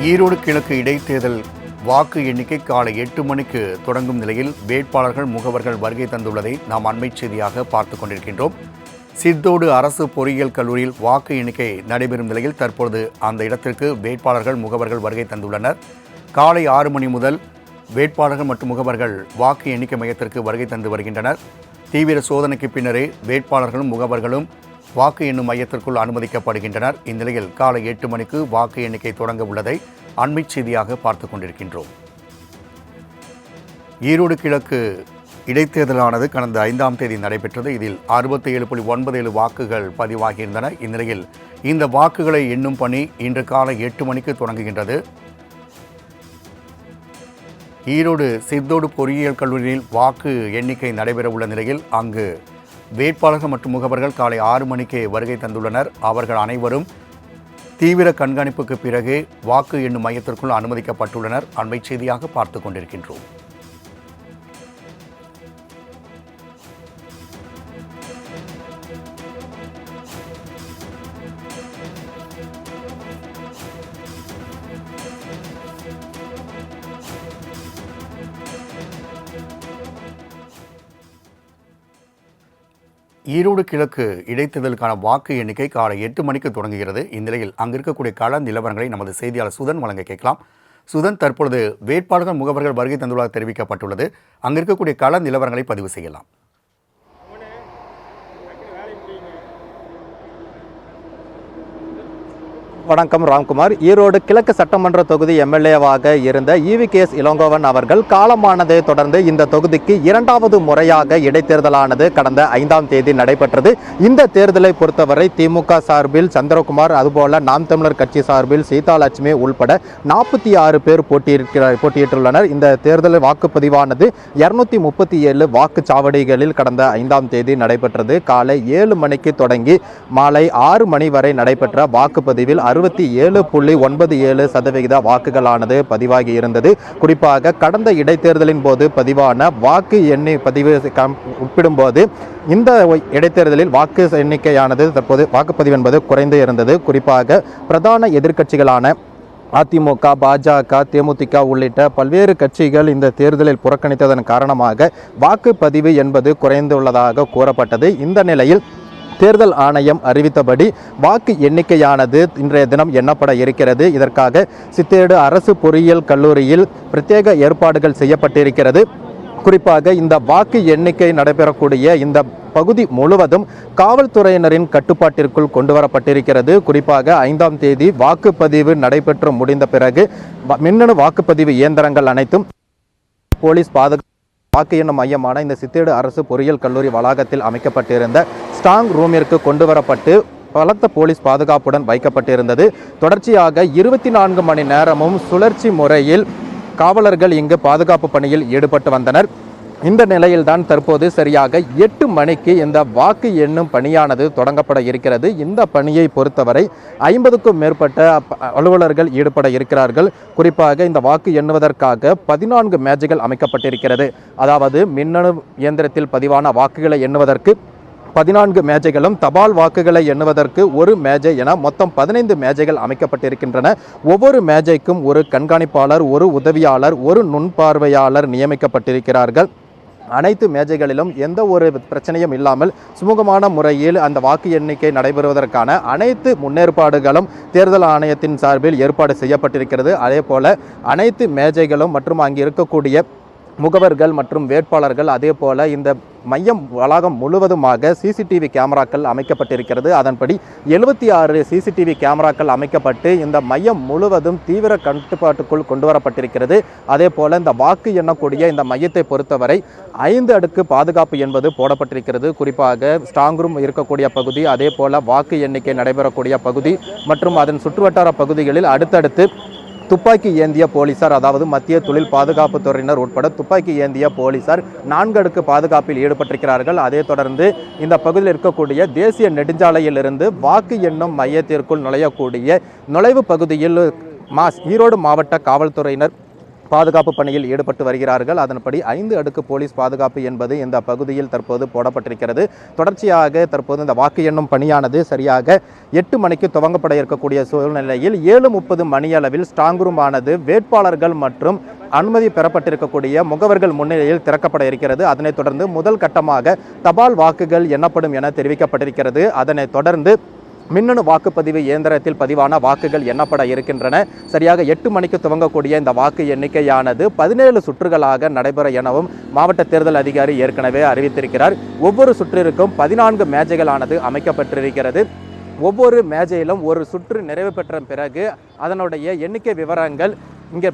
ஈரோடு கிழக்கு இடைத்தேர்தல் வாக்கு எண்ணிக்கை காலை எட்டு மணிக்கு தொடங்கும் நிலையில் வேட்பாளர்கள் முகவர்கள் வருகை தந்துள்ளதை நாம் அண்மை செய்தியாக பார்த்து கொண்டிருக்கின்றோம். சித்தோடு அரசு பொறியியல் கல்லூரியில் வாக்கு எண்ணிக்கை நடைபெறும் நிலையில் தற்பொழுது அந்த இடத்திற்கு வேட்பாளர்கள் முகவர்கள் வருகை தந்துள்ளனர். காலை ஆறு மணி முதல் வேட்பாளர்கள் மற்றும் முகவர்கள் வாக்கு எண்ணிக்கை மையத்திற்கு வருகை தந்து வருகின்றனர். தீவிர சோதனைக்கு பின்னரே வேட்பாளர்களும் முகவர்களும் வாக்கு எண்ணும் மையத்திற்குள் அனுமதிக்கப்படுகின்றனர். இந்நிலையில் காலை எட்டு மணிக்கு வாக்கு எண்ணிக்கை தொடங்க உள்ளதை அண்மை செய்தியாக பார்த்து கொண்டிருக்கின்றோம். ஈரோடு கிழக்கு இடைத்தேர்தலானது கடந்த ஐந்தாம் தேதி நடைபெற்றது. இதில் அறுபத்தி ஏழு புள்ளி ஒன்பது ஏழு வாக்குகள் பதிவாகியிருந்தன. இந்நிலையில் இந்த வாக்குகளை எண்ணும் பணி இன்று காலை எட்டு மணிக்கு தொடங்குகின்றது. ஈரோடு சித்தோடு பொறியியல் கல்லூரியில் வாக்கு எண்ணிக்கை நடைபெறவுள்ள நிலையில் அங்கு வேட்பாளர்கள் மற்றும் முகவர்கள் காலை ஆறு மணிக்கு வருகை தந்துள்ளனர். அவர்கள் அனைவரும் தீவிர கண்காணிப்புக்கு பிறகு வாக்கு எண்ணும் மையத்திற்குள் அனுமதிக்கப்பட்டுள்ளனர். அண்மை செய்தியாக பார்த்து கொண்டிருக்கின்றோம். ஈரோடு கிழக்கு இடைத்தேர்தலுக்கான வாக்கு எண்ணிக்கை காலை எட்டு மணிக்கு தொடங்குகிறது. இந்நிலையில் அங்கு இருக்கக்கூடிய கள நிலவரங்களை நமது செய்தியாளர் சுதன் வழங்க கேட்கலாம். சுதன் தற்பொழுது வேட்பாளர்கள் முகவர்கள் வருகை தந்துள்ளதாக தெரிவிக்கப்பட்டுள்ளது. அங்கு இருக்கக்கூடிய கள நிலவரங்களை பதிவு செய்யலாம். வணக்கம் ராம்குமார். ஈரோடு கிழக்கு சட்டமன்ற தொகுதி எம்எல்ஏவாக இருந்த இவிகேஎஸ் இளங்கோவன் அவர்கள் காலமானதை தொடர்ந்து இந்த தொகுதிக்கு இரண்டாவது முறையாக இடைத்தேர்தலானது கடந்த ஐந்தாம் தேதி நடைபெற்றது. இந்த தேர்தலை பொறுத்தவரை திமுக சார்பில் சந்திரகுமார் அதுபோல நாம் தமிழர் கட்சி சார்பில் சீதாலட்சுமி உள்பட நாற்பத்தி ஆறு பேர் போட்டியிருக்கிறார் போட்டியிட்டுள்ளனர். இந்த தேர்தல் வாக்குப்பதிவானது இருநூத்தி முப்பத்தி ஏழு வாக்குச்சாவடிகளில் கடந்த ஐந்தாம் தேதி நடைபெற்றது. காலை ஏழு மணிக்கு தொடங்கி மாலை ஆறு மணி வரை நடைபெற்ற வாக்குப்பதிவில் அறுபத்தி ஏழு புள்ளி ஒன்பது ஏழு சதவிகித வாக்குகளானது பதிவாகி இருந்தது. குறிப்பாக கடந்த இடைத்தேர்தலின் போது பதிவான வாக்கு எண்ணி பதிவு ஒப்பிடும்போது இந்த இடைத்தேர்தலில் வாக்கு எண்ணிக்கையானது தற்போது வாக்குப்பதிவு என்பது குறைந்து இருந்தது. குறிப்பாக பிரதான எதிர்க்கட்சிகளான அதிமுக பாஜக தேமுதிக உள்ளிட்ட பல்வேறு கட்சிகள் இந்த தேர்தலில் புறக்கணித்ததன் காரணமாக வாக்குப்பதிவு என்பது குறைந்துள்ளதாக கூறப்பட்டது. இந்த நிலையில் தேர்தல் ஆணையம் அறிவித்தபடி வாக்கு எண்ணிக்கையானது இன்றைய தினம் எண்ணப்பட இருக்கிறது. இதற்காக சித்தேடு அரசு பொறியியல் கல்லூரியில் பிரத்யேக ஏற்பாடுகள் செய்யப்பட்டிருக்கிறது. குறிப்பாக இந்த வாக்கு எண்ணிக்கை நடைபெறக்கூடிய இந்த பகுதி முழுவதும் காவல்துறையினரின் கட்டுப்பாட்டிற்குள் கொண்டு வரப்பட்டிருக்கிறது குறிப்பாக ஐந்தாம் தேதி வாக்குப்பதிவு நடைபெற்று முடிந்த பிறகு வ- மின்னணு வாக்குப்பதிவு இயந்திரங்கள் அனைத்தும் போலீஸ் பாதுகா வாக்கு எண்ணும் மையமான இந்த சித்தேடு அரசு பொறியியல் கல்லூரி வளாகத்தில் அமைக்கப்பட்டிருந்த ஸ்ட்ராங் ரூமிற்கு கொண்டு வரப்பட்டு பலத்த போலீஸ் பாதுகாப்புடன் வைக்கப்பட்டிருந்தது. தொடர்ச்சியாக இருபத்தி நான்கு மணி நேரமும் சுழற்சி முறையில் காவலர்கள் இங்கு பாதுகாப்பு பணியில் ஈடுபட்டு வந்தனர். இந்த நிலையில்தான் தற்போது சரியாக எட்டு மணிக்கு இந்த வாக்கு எண்ணும் பணியானது தொடங்கப்பட இருக்கிறது. இந்த பணியை பொறுத்தவரை ஐம்பதுக்கும் மேற்பட்ட அலுவலர்கள் ஈடுபட இருக்கிறார்கள். குறிப்பாக இந்த வாக்கு எண்ணுவதற்காக பதினான்கு மேஜைகள் அமைக்கப்பட்டிருக்கிறது. அதாவது மின்னணு இயந்திரத்தில் பதிவான வாக்குகளை எண்ணுவதற்கு பதினான்கு மேஜைகளும் தபால் வாக்குகளை எண்ணுவதற்கு ஒரு மேஜை என மொத்தம் பதினைந்து மேஜைகள் அமைக்கப்பட்டிருக்கின்றன. ஒவ்வொரு மேஜைக்கும் ஒரு கண்காணிப்பாளர் ஒரு உதவியாளர் ஒரு நுண்பார்வையாளர் நியமிக்கப்பட்டிருக்கிறார்கள். அனைத்து மேஜைகளிலும் எந்த ஒரு பிரச்சனையும் இல்லாமல் சுமூகமான முறையில் அந்த வாக்கு எண்ணிக்கை நடைபெறுவதற்கான அனைத்து முன்னேற்பாடுகளும் தேர்தல் ஆணையத்தின் சார்பில் ஏற்பாடு செய்யப்பட்டிருக்கிறது. அதே போல அனைத்து மேஜைகளும் மற்றும் அங்கு இருக்கக்கூடிய முகவர்கள் மற்றும் வேட்பாளர்கள் அதே போல இந்த மையம் வளாகம் முழுவதுமாக சிசிடிவி கேமராக்கள் அமைக்கப்பட்டிருக்கிறது. அதன்படி எழுபத்தி ஆறு சிசிடிவி கேமராக்கள் அமைக்கப்பட்டு இந்த மையம் முழுவதும் தீவிர கட்டுப்பாட்டுக்குள் கொண்டு வரப்பட்டிருக்கிறது அதே போல இந்த வாக்கு எண்ணக்கூடிய இந்த மையத்தை பொறுத்தவரை ஐந்து அடுக்கு பாதுகாப்பு என்பது போடப்பட்டிருக்கிறது. குறிப்பாக ஸ்ட்ராங் ரூம் இருக்கக்கூடிய பகுதி அதே போல வாக்கு எண்ணிக்கை நடைபெறக்கூடிய பகுதி மற்றும் அதன் சுற்றுவட்டார பகுதிகளில் அடுத்தடுத்து துப்பாக்கி ஏந்திய போலீசார் அதாவது மத்திய தொழில் பாதுகாப்பு துறையினர் உட்பட துப்பாக்கி ஏந்திய போலீசார் நான்கு அடுக்கு பாதுகாப்பில் ஈடுபட்டிருக்கிறார்கள். அதே தொடர்ந்து இந்த பகுதியில் இருக்கக்கூடிய தேசிய நெடுஞ்சாலையிலிருந்து வாக்கு எண்ணும் மையத்திற்குள் நுழையக்கூடிய நுழைவு பகுதியில் மாஸ் ஈரோடு மாவட்ட காவல்துறையினர் பாதுகாப்பு பணியில் ஈடுபட்டு வருகிறார்கள். அதன்படி ஐந்து அடுக்கு போலீஸ் பாதுகாப்பு என்பது இந்த பகுதியில் தற்போது போடப்பட்டிருக்கிறது. தொடர்ச்சியாக தற்போது இந்த வாக்கு எண்ணும் பணியானது சரியாக எட்டு மணிக்கு துவங்கப்பட இருக்கக்கூடிய சூழ்நிலையில் ஏழு முப்பது மணியளவில் ஸ்ட்ராங் ரூம் ஆனது வேட்பாளர்கள் மற்றும் அனுமதி பெறப்பட்டிருக்கக்கூடிய முகவர்கள் முன்னிலையில் திறக்கப்பட இருக்கிறது. அதனைத் தொடர்ந்து முதல் கட்டமாக தபால் வாக்குகள் எண்ணப்படும் என தெரிவிக்கப்பட்டிருக்கிறது. அதனைத் தொடர்ந்து மின்னணு வாக்குப்பதிவு இயந்திரத்தில் பதிவான வாக்குகள் எண்ணப்பட இருக்கின்றன. சரியாக எட்டு மணிக்கு துவங்கக்கூடிய இந்த வாக்கு எண்ணிக்கையானது பதினேழு சுற்றுகளாக நடைபெற எனவும் மாவட்ட தேர்தல் அதிகாரி ஏற்கனவே அறிவித்திருக்கிறார். ஒவ்வொரு சுற்றிற்கும் பதினான்கு மேஜைகளானது அமைக்கப்பட்டிருக்கிறது. ஒவ்வொரு மேஜையிலும் ஒரு சுற்று நிறைவு பெற்ற பிறகு அதனுடைய எண்ணிக்கை விவரங்கள் இங்கே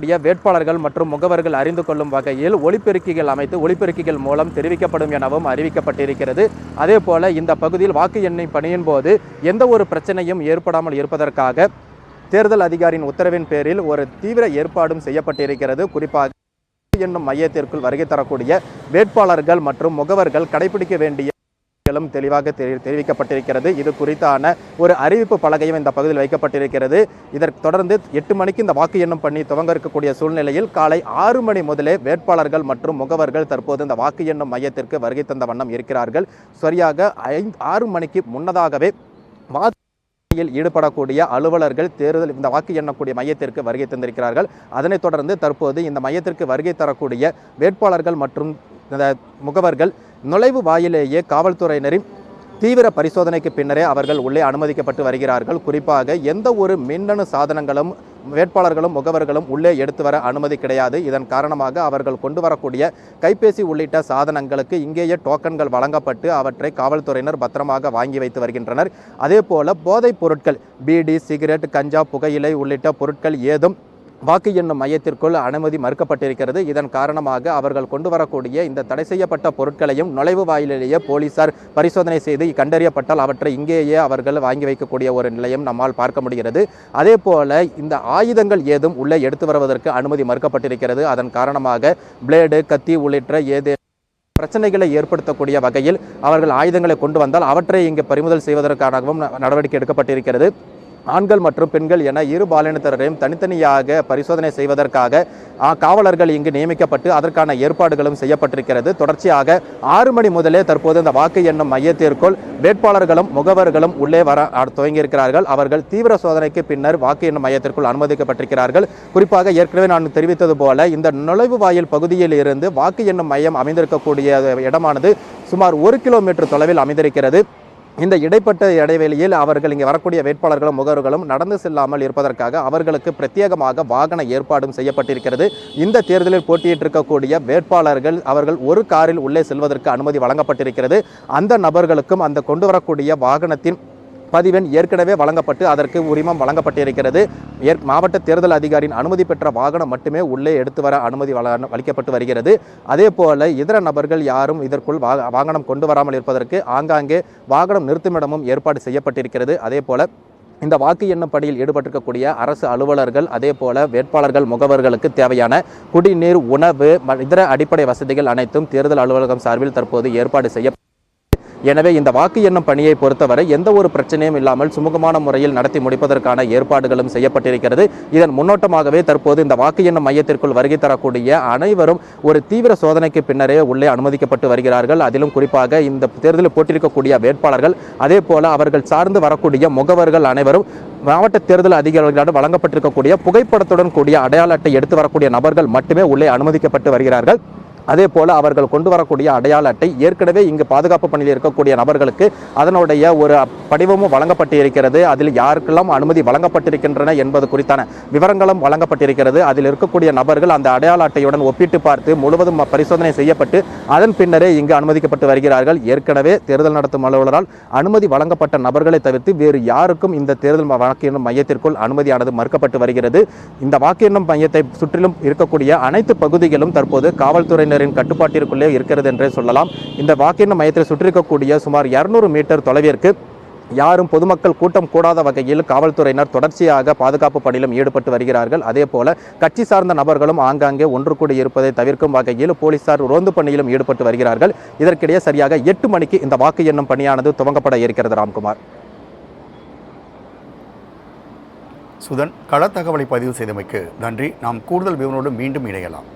கூடிய வேட்பாளர்கள் மற்றும் முகவர்கள் அறிந்து கொள்ளும் வகையில் ஒளிபெருக்கிகள் அமைத்து ஒளிபெருக்கிகள் மூலம் தெரிவிக்கப்படும் எனவும் அறிவிக்கப்பட்டிருக்கிறது. அதே போல இந்த பகுதியில் வாக்கு எண்ணெய் பணியின் போது எந்த ஒரு பிரச்சனையும் ஏற்படாமல் இருப்பதற்காக தேர்தல் அதிகாரியின் உத்தரவின் பேரில் ஒரு தீவிர ஏற்பாடும் செய்யப்பட்டிருக்கிறது. குறிப்பாக என்னும் மையத்திற்குள் வருகை தரக்கூடிய வேட்பாளர்கள் மற்றும் முகவர்கள் கடைபிடிக்க வேண்டிய களும் தெளிவாக தெரிவிக்கப்பட்டிருக்கிறது. இது குறித்தான ஒரு அறிவிப்பு பலகையும் இந்த பகுதியில் வைக்கப்பட்டிருக்கிறது. இதற்கு தொடர்ந்து எட்டு மணிக்கு இந்த வாக்கு எண்ணும் பண்ணி துவங்க இருக்கக்கூடிய சூழ்நிலையில் காலை ஆறு மணி முதலே வேட்பாளர்கள் மற்றும் முகவர்கள் தற்போது இந்த வாக்கு எண்ணும் மையத்திற்கு வருகை தந்த வண்ணம் இருக்கிறார்கள். சரியாக ஐந்து ஆறு மணிக்கு முன்னதாகவே ஈடுபடக்கூடிய அலுவலர்கள் தேர்தல் இந்த வாக்கு எண்ணக்கூடிய மையத்திற்கு வருகை தந்திருக்கிறார்கள். அதனைத் தொடர்ந்து தற்போது இந்த மையத்திற்கு வருகை தரக்கூடிய வேட்பாளர்கள் மற்றும் முகவர்கள் நுழைவு வாயிலேயே காவல்துறையினரின் தீவிர பரிசோதனைக்கு பின்னரே அவர்கள் உள்ளே அனுமதிக்கப்பட்டு வருகிறார்கள். குறிப்பாக எந்த ஒரு மின்னணு சாதனங்களும் வேட்பாளர்களும் முகவர்களும் உள்ளே எடுத்து வர அனுமதி கிடையாது. இதன் காரணமாக அவர்கள் கொண்டு வரக்கூடிய கைபேசி உள்ளிட்ட சாதனங்களுக்கு இங்கேயே டோக்கன்கள் வழங்கப்பட்டு அவற்றை காவல்துறையினர் பத்திரமாக வாங்கி வைத்து வருகின்றனர். அதே போல போதைப் பொருட்கள் பீடி சிகரெட் கஞ்சா புகையிலை உள்ளிட்ட பொருட்கள் ஏதும் வாக்கு எண்ணும் மையத்திற்குள் அனுமதி மறுக்கப்பட்டிருக்கிறது. இதன் காரணமாக அவர்கள் கொண்டு வரக்கூடிய இந்த தடை செய்யப்பட்ட பொருட்களையும் நுழைவு வாயிலேயே போலீசார் பரிசோதனை செய்து கண்டறியப்பட்டால் அவற்றை இங்கேயே அவர்கள் வாங்கி வைக்கக்கூடிய ஒரு நிலையம் நம்மால் பார்க்க முடிகிறது. அதே போல இந்த ஆயுதங்கள் ஏதும் உள்ளே எடுத்து வருவதற்கு அனுமதி மறுக்கப்பட்டிருக்கிறது. அதன் காரணமாக பிளேடு கத்தி உள்ளிட்ட ஏதே பிரச்சனைகளை ஏற்படுத்தக்கூடிய வகையில் அவர்கள் ஆயுதங்களை கொண்டு வந்தால் அவற்றை இங்கு பறிமுதல் செய்வதற்காகவும் ந- நடவடிக்கை எடுக்கப்பட்டிருக்கிறது. ஆண்கள் மற்றும் பெண்கள் என இரு பாலினத்தினரையும் தனித்தனியாக பரிசோதனை செய்வதற்காக காவலர்கள் இங்கு நியமிக்கப்பட்டு அதற்கான ஏற்பாடுகளும் செய்யப்பட்டிருக்கிறது. தொடர்ச்சியாக ஆறு மணி முதலே தற்போது இந்த வாக்கு எண்ணும் மையத்திற்குள் வேட்பாளர்களும் முகவர்களும் உள்ளே வர துவங்கியிருக்கிறார்கள். அவர்கள் தீவிர சோதனைக்கு பின்னர் வாக்கு எண்ணும் மையத்திற்குள் அனுமதிக்கப்பட்டிருக்கிறார்கள். குறிப்பாக ஏற்கனவே நான் தெரிவித்தது போல இந்த நுழைவு வாயில் பகுதியில் இருந்து வாக்கு எண்ணும் மையம் அமைந்திருக்கக்கூடிய இடமானது சுமார் ஒரு கிலோமீட்டர் தொலைவில் அமைந்திருக்கிறது. இந்த இடைப்பட்ட இடைவெளியில் அவர்கள் இங்கே வரக்கூடிய வேட்பாளர்களும் முகவர்களும் நடந்து செல்லாமல் இருப்பதற்காக அவர்களுக்கு பிரத்யேகமாக வாகன ஏற்பாடும் செய்யப்பட்டிருக்கிறது. இந்த தேர்தலில் போட்டியிட்டிருக்கக்கூடிய வேட்பாளர்கள் அவர்கள் ஒரு காரில் உள்ளே செல்வதற்கு அனுமதி வழங்கப்பட்டிருக்கிறது. அந்த நபர்களுக்கும் அந்த கொண்டு வரக்கூடிய வாகனத்தின் பதிவெண் ஏற்கனவே வழங்கப்பட்டு அதற்கு உரிமம் வழங்கப்பட்டிருக்கிறது. ஏற் மாவட்ட தேர்தல் அதிகாரியின் அனுமதி பெற்ற வாகனம் மட்டுமே உள்ளே எடுத்து வர அனுமதி அளிக்கப்பட்டு வருகிறது. அதே போல இதர நபர்கள் யாரும் இதற்குள் வாகனம் கொண்டு வராமல் இருப்பதற்கு ஆங்காங்கே வாகனம் நிறுத்துமிடமும் ஏற்பாடு செய்யப்பட்டிருக்கிறது. அதே போல இந்த வாக்கு எண்ணும் பணியில் ஈடுபட்டிருக்கக்கூடிய அரசு அலுவலர்கள் அதே போல வேட்பாளர்கள் முகவர்களுக்கு தேவையான குடிநீர் உணவு ம- இதர அடிப்படை வசதிகள் அனைத்தும் தேர்தல் அலுவலகம் சார்பில் தற்போது ஏற்பாடு செய்ய எனவே இந்த வாக்கு எண்ணும் பணியை பொறுத்தவரை எந்த ஒரு பிரச்சனையும் இல்லாமல் சுமூகமான முறையில் நடத்தி முடிப்பதற்கான ஏற்பாடுகளும் செய்யப்பட்டிருக்கிறது. இதன் முன்னோட்டமாகவே தற்போது இந்த வாக்கு எண்ணும் மையத்திற்குள் வருகை தரக்கூடிய அனைவரும் ஒரு தீவிர சோதனைக்கு பின்னரே உள்ளே அனுமதிக்கப்பட்டு வருகிறார்கள். அதிலும் குறிப்பாக இந்த தேர்தலில் போட்டியிருக்கக்கூடிய வேட்பாளர்கள் அதே போல அவர்கள் சார்ந்து வரக்கூடிய முகவர்கள் அனைவரும் மாவட்ட தேர்தல் அதிகாரிகளிடம் வழங்கப்பட்டிருக்கக்கூடிய புகைப்படத்துடன் கூடிய அடையாள அட்டை எடுத்து வரக்கூடிய நபர்கள் மட்டுமே உள்ளே அனுமதிக்கப்பட்டு வருகிறார்கள். அதே போல அவர்கள் கொண்டு வரக்கூடிய அடையாள அட்டை ஏற்கனவே இங்கு பாதுகாப்பு பணியில் இருக்கக்கூடிய நபர்களுக்கு அதனுடைய ஒரு படிவமும் வழங்கப்பட்டிருக்கிறது. அதில் யாருக்கெல்லாம் அனுமதி வழங்கப்பட்டிருக்கின்றன என்பது குறித்தான விவரங்களும் வழங்கப்பட்டிருக்கிறது. அதில் இருக்கக்கூடிய நபர்கள் அந்த அடையாள அட்டையுடன் ஒப்பிட்டு பார்த்து முழுவதும் பரிசோதனை செய்யப்பட்டு அதன் பின்னரே இங்கு அனுமதிக்கப்பட்டு வருகிறார்கள். ஏற்கனவே தேர்தல் நடத்தும் அலுவலரால் அனுமதி வழங்கப்பட்ட நபர்களை தவிர்த்து வேறு யாருக்கும் இந்த தேர்தல் வாக்கு எண்ணும் மையத்திற்குள் அனுமதியானது மறுக்கப்பட்டு வருகிறது. இந்த வாக்கு எண்ணும் மையத்தை சுற்றிலும் இருக்கக்கூடிய அனைத்து பகுதிகளும் தற்போது காவல்துறையினர் காவல்துறையினரின் கட்டுப்பாட்டிற்குள்ளே இருக்கிறது என்றே சொல்லலாம். இந்த வாக்கு மையத்தில் மையத்தை சுற்றிருக்கக்கூடிய சுமார் இருநூறு மீட்டர் தொலைவிற்கு யாரும் பொதுமக்கள் கூட்டம் கூடாத வகையில் காவல்துறையினர் தொடர்ச்சியாக பாதுகாப்பு பணியிலும் ஈடுபட்டு வருகிறார்கள். அதே போல கட்சி சார்ந்த நபர்களும் ஆங்காங்கே ஒன்று கூடி இருப்பதை தவிர்க்கும் வகையில் போலீசார் ரோந்து பணியிலும் ஈடுபட்டு வருகிறார்கள். இதற்கிடையே சரியாக எட்டு மணிக்கு இந்த வாக்கு எண்ணும் பணியானது துவங்கப்பட இருக்கிறது. ராம்குமார். சுதன் தகவலை பதிவு செய்தமைக்கு நன்றி. நாம் கூடுதல் விவரோடு மீண்டும் இணையலாம்.